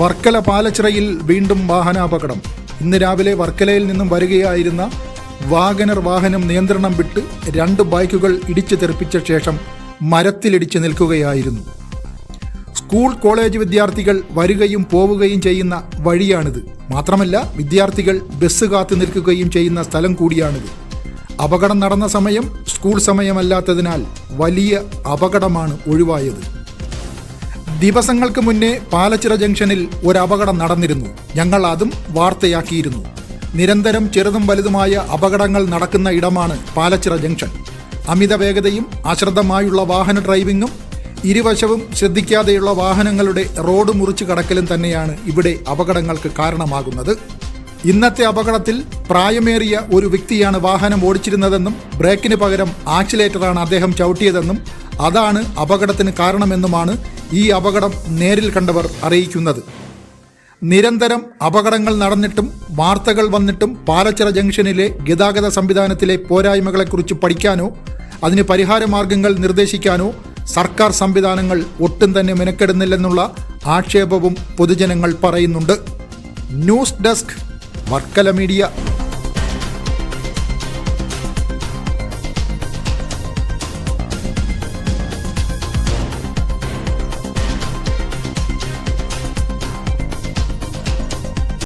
വർക്കല പാലച്ചിറയിൽ വീണ്ടും വാഹനാപകടം. ഇന്ന് രാവിലെ വർക്കലയിൽ നിന്നും വരികയായിരുന്ന വാഗനർ വാഹനം നിയന്ത്രണം വിട്ട് രണ്ട് ബൈക്കുകൾ ഇടിച്ചു തെറിപ്പിച്ച ശേഷം മരത്തിലിടിച്ച് നിൽക്കുകയായിരുന്നു. സ്കൂൾ കോളേജ് വിദ്യാർത്ഥികൾ വരികയും പോവുകയും ചെയ്യുന്ന വഴിയാണിത്. മാത്രമല്ല വിദ്യാർത്ഥികൾ ബസ് കാത്തു നിൽക്കുകയും ചെയ്യുന്ന സ്ഥലം കൂടിയാണിത്. അപകടം നടന്ന സമയം സ്കൂൾ സമയമല്ലാത്തതിനാൽ വലിയ അപകടമാണ് ഒഴിവായത്. ദിവസങ്ങൾക്ക് മുന്നേ പാലച്ചിറ ജംഗ്ഷനിൽ ഒരു അപകടം നടന്നിരുന്നു. ഞങ്ങൾ അതും വാർത്തയാക്കിയിരുന്നു. നിരന്തരം ചെറുതും വലുതുമായ അപകടങ്ങൾ നടക്കുന്ന ഇടമാണ് പാലച്ചിറ ജംഗ്ഷൻ. അമിത വേഗതയും അശ്രദ്ധമായുള്ള വാഹന ഡ്രൈവിംഗും ഇരുവശവും ശ്രദ്ധിക്കാതെയുള്ള വാഹനങ്ങളുടെ റോഡ് മുറിച്ചു കടക്കലും തന്നെയാണ് ഇവിടെ അപകടങ്ങൾക്ക് കാരണമാകുന്നത്. ഇന്നത്തെ അപകടത്തിൽ പ്രായമേറിയ ഒരു വ്യക്തിയാണ് വാഹനം ഓടിച്ചിരുന്നതെന്നും ബ്രേക്കിന് പകരം ആക്സിലേറ്ററാണ് അദ്ദേഹം ചവിട്ടിയതെന്നും അതാണ് അപകടത്തിന് കാരണമെന്നുമാണ് ഈ അപകടം നേരിൽ കണ്ടവർ അറിയിക്കുന്നത്. നിരന്തരം അപകടങ്ങൾ നടന്നിട്ടും വാർത്തകൾ വന്നിട്ടും പാലച്ചിറ ജംഗ്ഷനിലെ ഗതാഗത സംവിധാനത്തിലെ പോരായ്മകളെക്കുറിച്ച് പഠിക്കാനോ അതിന് പരിഹാരമാർഗങ്ങൾ നിർദ്ദേശിക്കാനോ സർക്കാർ സംവിധാനങ്ങൾ ഒട്ടും തന്നെ മെനക്കെടുന്നില്ലെന്നുള്ള ആക്ഷേപവും പൊതുജനങ്ങൾ പറയുന്നുണ്ട്. News desk Varkala media.